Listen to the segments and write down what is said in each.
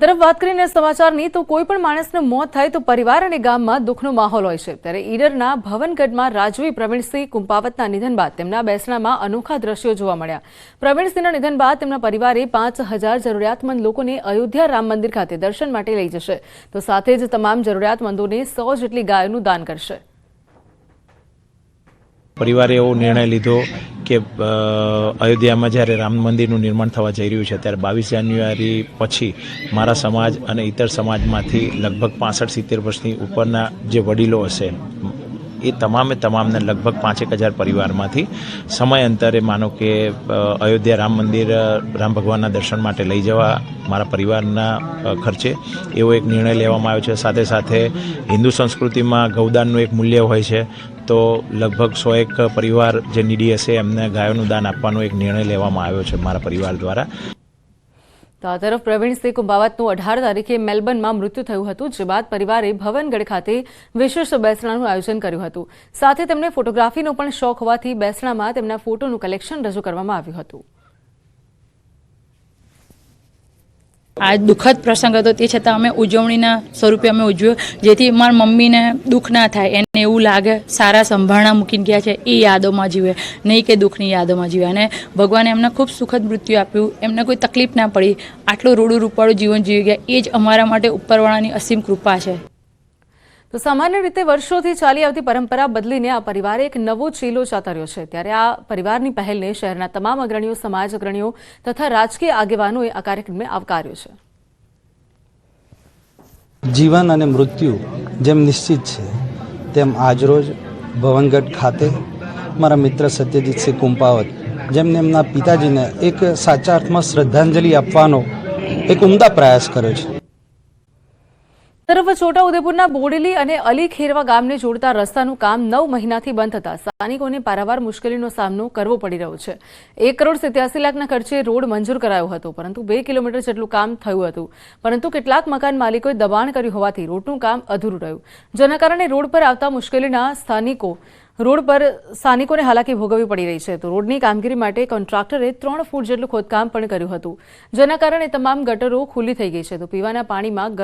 તરફ વાત કરીને સમાચારની, તો કોઈ પણ માણસનું મોત થાય તો પરિવાર અને ગામમાં દુઃખનો માહોલ હોય છે. ત્યારે ઈડરના ભવનગઢમાં રાજવી પ્રવીણસિંહ કુંપાવતના નિધન બાદ તેમના બેસણામાં અનોખા દ્રશ્યો જોવા મળ્યા. પ્રવીણસિંહના નિધન બાદ તેમના પરિવારે પાંચ હજાર જરૂરિયાતમંદ લોકોને અયોધ્યા રામ મંદિર ખાતે દર્શન માટે લઈ જશે. તો સાથે જ તમામ જરૂરિયાતમંદોને સો જેટલી ગાયોનું દાન કરશે. પરિવારે એવો નિર્ણય લીધો કે અયોધ્યામાં જ્યારે રામ મંદિરનું નિર્માણ થવા જઈ રહ્યું છે, ત્યારે બાવીસ જાન્યુઆરી પછી મારા સમાજ અને ઇતર સમાજમાંથી લગભગ પાસઠ સિત્તેર વર્ષની ઉપરના જે વડીલો હશે, એ તમામે તમામને લગભગ પાંચેક હજાર પરિવારમાંથી સમયાંતરે માનો કે અયોધ્યા રામ મંદિર, રામ ભગવાનના દર્શન માટે લઈ જવા મારા પરિવારના ખર્ચે એવો એક નિર્ણય લેવામાં આવ્યો છે. સાથે સાથે હિન્દુ સંસ્કૃતિમાં ગૌદાનનું એક મૂલ્ય હોય છે. તો લગભગ સો એક પરિવાર જે નીડી હશે, એમને ગાયોનું દાન આપવાનો એક નિર્ણય લેવામાં આવ્યો છે મારા પરિવાર દ્વારા. તો આ તરફ પ્રવીણસિંહ કુંભાવતનું અઢાર તારીખે મેલબર્નમાં મૃત્યુ થયું હતું, જે બાદ પરિવારે ભવનગઢ ખાતે વિશેષ બેસણાનું આયોજન કર્યું હતું. સાથે તેમને ફોટોગ્રાફીનો પણ શોખ હોવાથી બેસણામાં તેમના ફોટોનું કલેક્શન રજૂ કરવામાં આવ્યું હતું. આ દુઃખદ પ્રસંગ હતો. તે છતાં અમે ઉજવણીના સ્વરૂપે અમે ઉજવ્યો. જેથી મારા મમ્મીને દુઃખ ના થાય. એને એવું લાગે સારા સંભાળણા મૂકીને ગયા છે. એ યાદોમાં જીવે. નહીં કે દુઃખની યાદોમાં જીવે. અને ભગવાને એમને ખૂબ સુખદ મૃત્યુ આપ્યું. એમને કોઈ તકલીફ ના પડી. આટલું રૂડું રૂપાળું જીવન જીવી ગયા. એ જ અમારા માટે ઉપરવાળાની અસીમ કૃપા છે. તો સામાન્ય રીતે વર્ષોથી ચાલી આવતી પરંપરા બદલીને આ પરિવારે એક નવો ચીલો ચાતર્યો છે. ત્યારે આ પરિવારની પહેલને શહેરના તમામ અગ્રણીઓ, સમાજ અગ્રણીઓ તથા રાજકીય આગેવાનોએ આ કાર્યક્રમને આવકાર્યો છે. જીવન અને મૃત્યુ જેમ નિશ્ચિત છે, તેમ આજરોજ ભવનગઢ ખાતે મારા મિત્ર સત્યજીતસિંહ કુંપાવત, જેમને એમના પિતાજીને એક સાચા અર્થમાં શ્રદ્ધાંજલિ આપવાનો એક ઉમદા પ્રયાસ કર્યો છે. તરફ છોટાઉદેપુરના બોડેલી અને અલી ખેરવા ગામને જોડતા રસ્તાનું કામ નવ મહિનાથી બંધ થતા સ્થાનિકોને પારાવાર મુશ્કેલીનો સામનો કરવો પડી રહ્યો છે. એક કરોડ સિત્યાસી લાખના ખર્ચે રોડ મંજૂર કરાયો હતો, પરંતુ બે કિલોમીટર જેટલું કામ થયું હતું. પરંતુ કેટલાક મકાન માલિકોએ દબાણ કર્યું હોવાથી રોડનું કામ અધૂરું રહ્યું. જેના કારણે રોડ પર આવતા મુશ્કેલીના સ્થાનિકો, રોડ પર સ્થાનિકોને હાલાકી ભોગવવી પડી રહી છે. તો રોડની કામગીરી માટે કોન્ટ્રાક્ટરે ત્રણ ફૂટ જેટલું ખોદકામ પણ કર્યું હતું. જેના કારણે તમામ ગટરો ખુલ્લી થઈ ગઈ છે. તો પીવાના પાણીમાં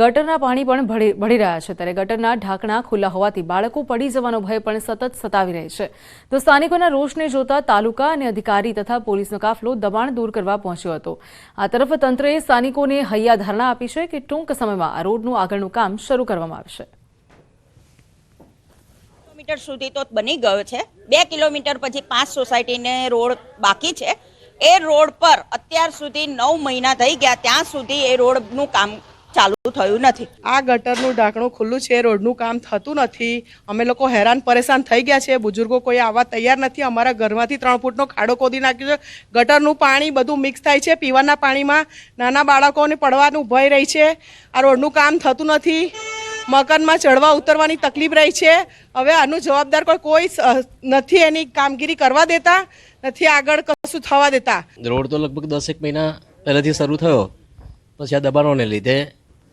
ગટરના પાણી પણ ભળી રહ્યા છે. ત્યારે ગટરના ઢાંકણા ખુલ્લા હોવાથી બાળકો પડી જવાનો ભય પણ સતત સતાવી રહે છે. તો સ્થાનિકોના રોષને જોતા તાલુકા અને અધિકારી તથા પોલીસનો કાફલો દબાણ દૂર કરવા પહોંચ્યો હતો. આ તરફ તંત્રએ સ્થાનિકોને હૈયા ધારણા આપી છે કે ટૂંક સમયમાં આ રોડનું આગળનું કામ શરૂ કરવામાં આવશે. કિલોમીટર સુધી તો બની ગયો છે. બે કિલોમીટર પછી પાંચ સોસાયટીને રોડ બાકી છે. એ રોડ પર અત્યાર સુધી નવ મહિના થઈ ગયા. ત્યાં સુધી એ રોડનું કામ ચાલુ થયું નથી. આ ગટરનું ઢાંકણું ખુલ્લું છે રોડનું કામ થતું નથી. અમે લોકો હેરાન પરેશાન થઈ ગયા છે. બુજુર્ગો કોઈ આવવા તૈયાર નથી. અમારા ઘરમાંથી ત્રણ ફૂટનો ખાડો ખોદી નાખ્યો છે. ગટરનું પાણી બધું મિક્સ થાય છે. પીવાના પાણીમાં નાના બાળકોને પડવાનું ભય રહી છે. આ રોડનું કામ થતું નથી. મકાનમાં ચડવા ઉતરવાની તકલીફ રહી છે. હવે આનું જવાબદાર કોઈ કોઈ નથી એની કામગીરી કરવા દેતા નથી આગળ કશું થવા દેતા. રોડ તો લગભગ દસેક મહિના પહેલાંથી શરૂ થયો. પછી આ દબાણોને લીધે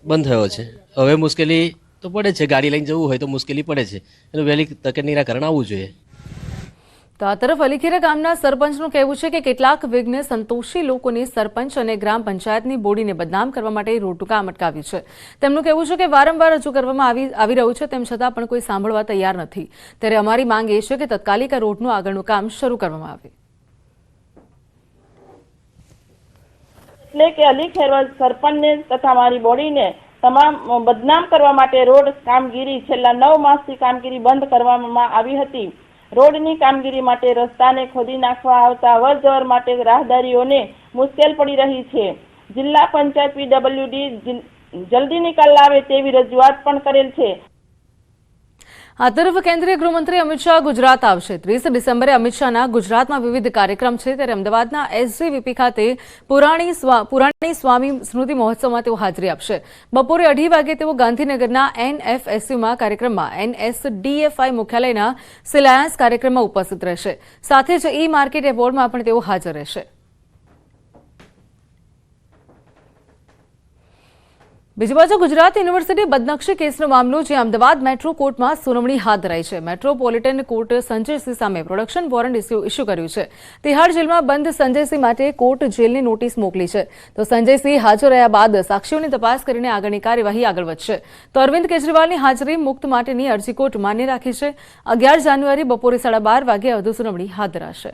બંધ થયો છે. હવે મુશ્કેલી તો પડે છે. ગાડી લઈને જવું હોય તો મુશ્કેલી પડે છે. એનું વહેલી તકે નિરાકરણ આવવું જોઈએ. તો આ તરફ અલીખેરા ગામના સરપંચનું કહેવું છે કે કેટલાક વિઘ્ન સંતોષી લોકોને સરપંચ અને ગ્રામ પંચાયતની બોડીને બદનામ કરવા માટે રોડનું કામ અટકાવ્યું છે. તેમનું કહેવું છે કે વારંવાર રજૂ કરવામાં આવી આવી રહ્યું છે. તેમ છતાં પણ કોઈ સાંભળવા તૈયાર નથી. ત્યારે અમારી માંગ એ છે કે તત્કાલિક આ રોડનું આગળનું કામ શરૂ કરવામાં આવે. એટલે કે અલી ખેરવાલ સરપંચને તથા મારી બોડીને તમામ બદનામ કરવા માટે રોડ કામગીરી છેલ્લા નવ માસથી કામગીરી બંધ કરવામાં આવી હતી. રોડની કામગીરી માટે રસ્તાને ખોદી નાખવા આવતા અવરજવર માટે રાહદારીઓને મુશ્કેલ પડી રહી છે. જિલ્લા પંચાયત પીડબ્લ્યુડી જલ્દી નિકાલ લાવે તેવી રજૂઆત પણ કરેલ છે. આ તરફ કેન્દ્રીય ગૃહમંત્રી અમિત શાહ ગુજરાત આવશે. ત્રીસ ડિસેમ્બરે અમિત શાહના ગુજરાતમાં વિવિધ કાર્યક્રમ છે. ત્યારે અમદાવાદના એસજીવીપી ખાતે પુરાણી પુરાણી સ્વામી સ્મૃતિ મહોત્સવમાં તેઓ હાજરી આપશે. બપોરે અઢી વાગે તેઓ ગાંધીનગરના એનએફએસયુમાં કાર્યક્રમમાં એનએસડીએફઆઈ મુખ્યાલયના શિલાન્યાસ કાર્યક્રમમાં ઉપસ્થિત રહેશે. સાથે જ ઈ માર્કેટ એવોર્ડમાં પણ તેઓ હાજર રહેશે. બીજી બાજુ ગુજરાત યુનિવર્સિટી બદનક્ષી કેસનો મામલો, જે અમદાવાદ મેટ્રો કોર્ટમાં સુનાવણી હાથ ધરાઈ છે. મેટ્રોપોલિટન કોર્ટ સંજયસિંહ સામે પ્રોડક્શન વોરંટ ઇસ્યુ કર્યું છે. તિહાડ જેલમાં બંધ સંજયસિંહ માટે કોર્ટ જેલની નોટિસ મોકલી છે. તો સંજયસિંહ હાજર રહ્યા બાદ સાક્ષીઓની તપાસ કરીને આગળની કાર્યવાહી આગળ વધશે. તો અરવિંદ કેજરીવાલની હાજરી મુક્ત માટેની અરજી કોર્ટ માન્ય રાખી છે. અગિયાર જાન્યુઆરી બપોરે સાડા બાર વાગે વધુ સુનાવણી હાથ ધરાશે.